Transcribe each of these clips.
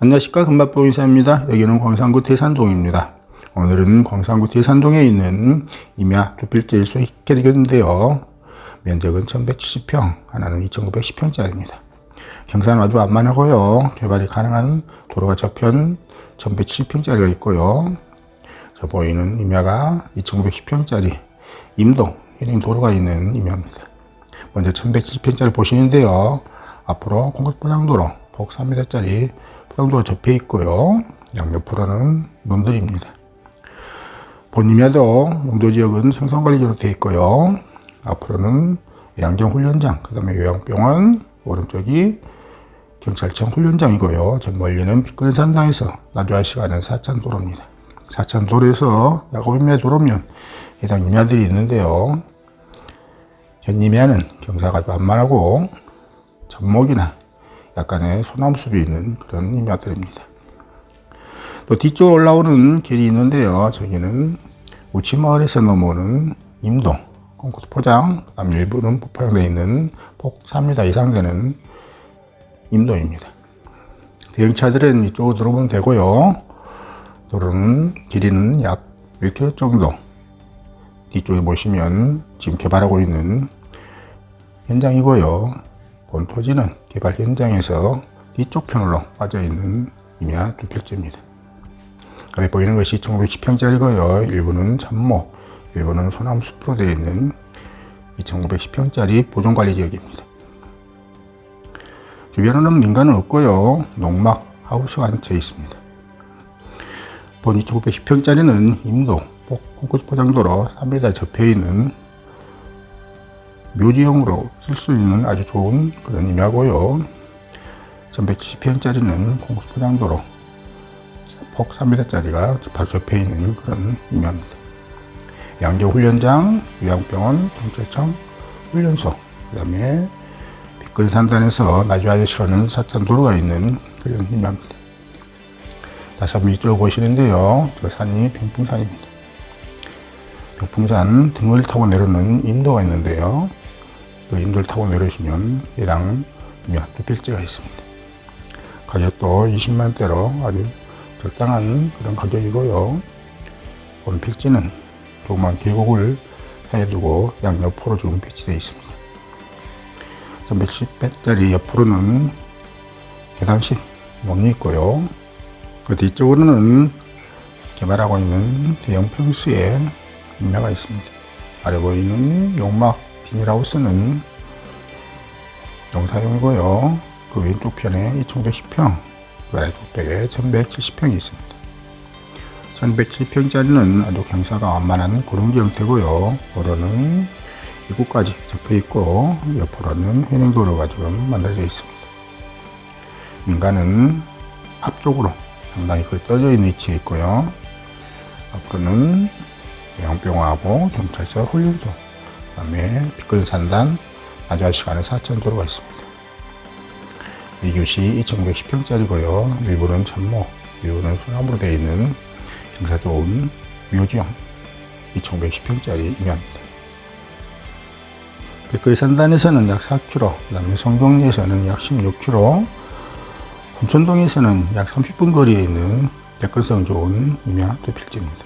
안녕하십니까 금밥봉 인사입니다. 여기는 광산구 대산동입니다. 오늘은 광산구 대산동에 있는 임야 두필제 일소 캐리건인데요. 면적은 1170평, 하나는 2910평짜리입니다. 경사는 아주 완만하고요. 개발이 가능한 도로가 저편 1170평짜리가 있고요. 저 보이는 임야가 2910평짜리 임동 힐링 도로가 있는 임야입니다. 먼저 1170평짜리 보시는데요. 앞으로 콘크리트 포장도로 폭 3m짜리 포장도가 접해 있고요. 양옆으로는 논들입니다. 본임야도 용도지역은 생성관리지로 되어 있고요. 앞으로는 양경 훈련장, 그 다음에 요양병원, 오른쪽이 경찰청 훈련장이고요. 저 멀리는 빛그는 산당에서 나주아시 가는 사천도로입니다. 사천도로에서 약 500m 도로면 해당 임야들이 있는데요. 현 임야는 경사가 만만하고 잡목이나 약간의 소나무숲이 있는 그런 임야들입니다. 또 뒤쪽으로 올라오는 길이 있는데요. 저기는 우치마을에서 넘어오는 임동, 콘크리트 포장, 그다음 일부는 포장되어 있는 폭 3m 이상 되는 임도입니다. 대형차들은 이쪽으로 들어오면 되고요. 도로는 길이는 약 1km 정도. 뒤쪽에 보시면 지금 개발하고 있는 현장이고요. 본 토지는 개발 현장에서 뒤쪽 편으로 빠져 있는 임야 두 필지입니다. 아래 보이는 것이 1910평짜리고요. 일부는 참모, 일부는 소나무 숲으로 되어 있는 2910평짜리 보존관리 지역입니다. 주변에는 민가는 없고요. 농막, 하우스가 앉혀 있습니다. 본 2910평짜리는 임도, 콘크리트 포장도로 3m 접해 있는 묘지형으로 쓸 수 있는 아주 좋은 그런 임야고요. 1170평짜리는 콘크리트 포장도로 폭 3m짜리가 바로 옆에 있는 그런 임야입니다. 양재훈련장, 요양병원, 경찰청, 훈련소, 그 다음에 빛거리 산단에서 나주 아저씨가 는 사천 도로가 있는 그런 임야입니다. 다시 한번 이쪽을 보시는데요. 저 산이 병풍산입니다. 병풍산 등을 타고 내려오는 인도가 있는데요. 그 인도를 타고 내려오시면 임야 두 필지가 있습니다. 가격도 20만대로 아주 적당한 그런 가격이고요. 본 필지는 조그만 계곡을 해두고 양옆으로 지금 배치되어 있습니다. 110배짜리 옆으로는 계단식 논이 있고요. 그 뒤쪽으로는 개발하고 있는 대형 평수의 임야가 있습니다. 아래 보이는 용막 비닐하우스는 농사용이고요. 그 왼쪽 편에 2110평, 그 아래쪽 벽에 1170평이 있습니다. 1170평짜리는 아주 경사가 완만한 구릉지 형태고요. 도로는 입구까지 접해 있고 옆으로는 회행도로가 지금 만들어져 있습니다. 민가는 앞쪽으로 상당히 거리 떨어져 있는 위치에 있고요. 앞으로는 요양병원하고 경찰서 훈련소, 그 다음에 빛거리 산단, 아주아시 가는 사천도로가 있습니다. 이곳이 2910평짜리고요. 일부는 참모, 일부는 소나무로 되어 있는 경사 좋은 묘지형 2910평짜리 임야입니다. 백거리 산단에서는 약 4km, 그 다음에 성동리에서는 약 16km, 홍천동에서는 약 30분 거리에 있는 접근성 좋은 임야 두 필지입니다.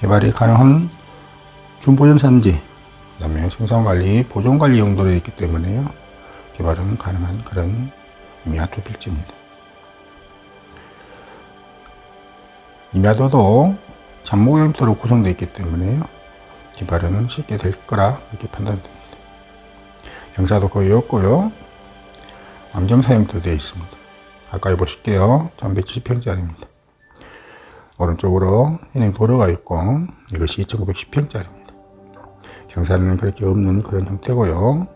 개발이 가능한 준보전 산지, 그 다음에 생산관리, 보존관리 용도로 있기 때문에요. 개발은 가능한 그런 임야 두 필지입니다. 임야도도 잠목 형태로 구성되어 있기 때문에요. 개발은 쉽게 될 거라 이렇게 판단됩니다. 경사도 거의 없고요. 안경 사용도 되어 있습니다. 가까이 보실게요. 1170평짜리입니다. 오른쪽으로 현행 도로가 있고 이것이 2910평짜리입니다. 경사는 그렇게 없는 그런 형태고요.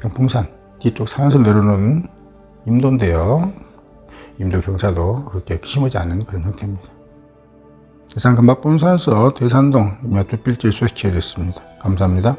병풍산 뒤쪽 산에서 내려오는 임도인데요. 임도 경사도 그렇게 심하지 않은 그런 형태입니다. 대산 금박 본사에서 대산동 임야투필지 소개해 드렸습니다. 감사합니다.